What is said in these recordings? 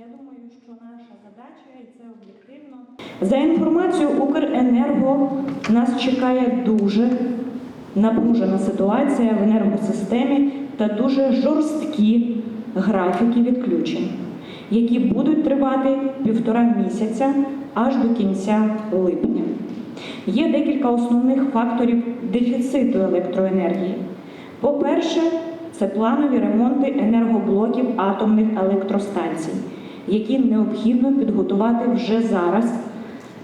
Я думаю, що наша задача, і це об'єктивно. За інформацією Укренерго, нас чекає дуже напружена ситуація в енергосистемі та дуже жорсткі графіки відключень, які будуть тривати півтора місяця аж до кінця липня. Є декілька основних факторів дефіциту електроенергії. По-перше, це планові ремонти енергоблоків атомних електростанцій, які необхідно підготувати вже зараз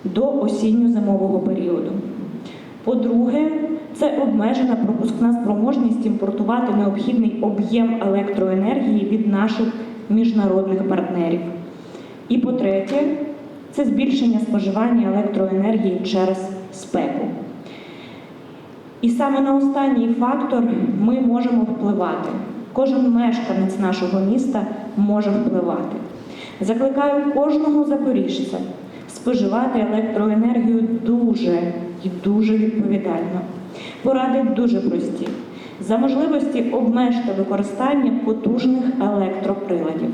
до осінньо-зимового періоду. По-друге, це обмежена пропускна спроможність імпортувати необхідний об'єм електроенергії від наших міжнародних партнерів. І по-третє, це збільшення споживання електроенергії через спеку. І саме на останній фактор ми можемо впливати. Кожен мешканець нашого міста може впливати. Закликаю кожного запоріжця споживати електроенергію дуже і дуже відповідально. Поради дуже прості. За можливості обмежте використання потужних електроприладів.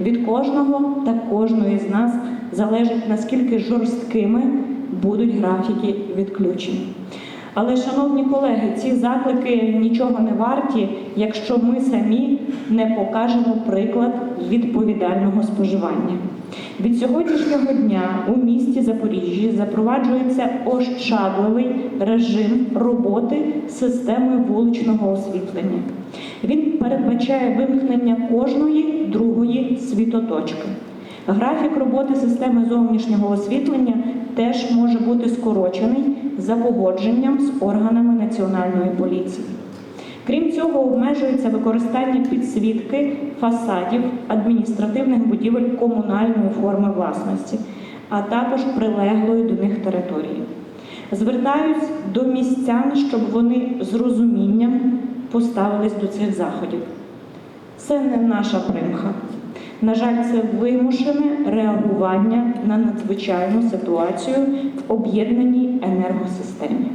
Від кожного та кожної з нас залежить, наскільки жорсткими будуть графіки відключень. Але, шановні колеги, ці заклики нічого не варті, якщо ми самі не покажемо приклад відповідального споживання. Від сьогоднішнього дня у місті Запоріжжі запроваджується ощадливий режим роботи системи вуличного освітлення. Він передбачає вимкнення кожної другої світоточки. Графік роботи системи зовнішнього освітлення теж може бути скорочений за погодженням з органами національної поліції. Крім цього, обмежується використання підсвітки фасадів адміністративних будівель комунальної форми власності, а також прилеглої до них території. Звертаюсь до містян, щоб вони з розумінням поставились до цих заходів. Це не наша примха. На жаль, це вимушене реагування на надзвичайну ситуацію в об'єднаній енергосистемі.